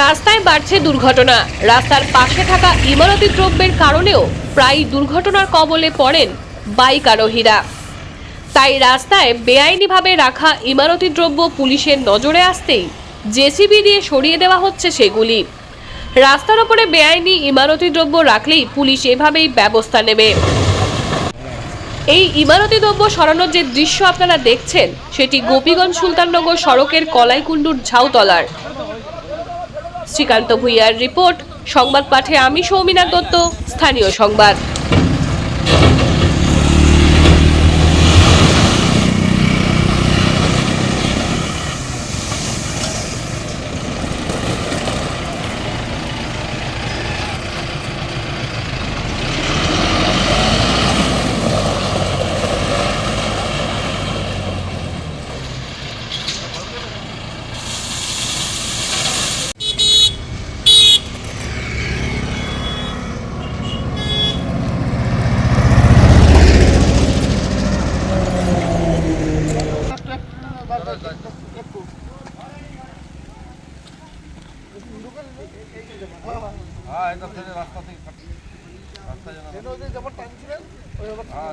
রাস্তায় বাড়ছে দুর্ঘটনা। রাস্তার পাশে থাকা ইমারতি দ্রব্যের কারণেও প্রায় দুর্ঘটনার কবলে পড়েন বাইক আরোহীরা। তাই রাস্তায় বেআইনিভাবে রাখা ইমারতি দ্রব্য পুলিশের নজরে আসতেই জেসিবি দিয়ে সরিয়ে দেওয়া হচ্ছে সেগুলি। রাস্তার ওপরে বেআইনি ইমারতি দ্রব্য রাখলেই পুলিশ এভাবেই ব্যবস্থা নেবে। এই ইমারতি দ্রব্য সরানোর যে দৃশ্য আপনারা দেখছেন, সেটি গোপীগঞ্জ সুলতাননগর সড়কের কলাইকুণ্ডুর ঝাউতলার। শ্রীকান্ত ভুইয়ার রিপোর্ট সংবাদ পাঠে আমি সৌমিনা দত্ত স্থানীয় সংবাদ। রাস্তা থেকে রাস্তা যেন হ্যাঁ,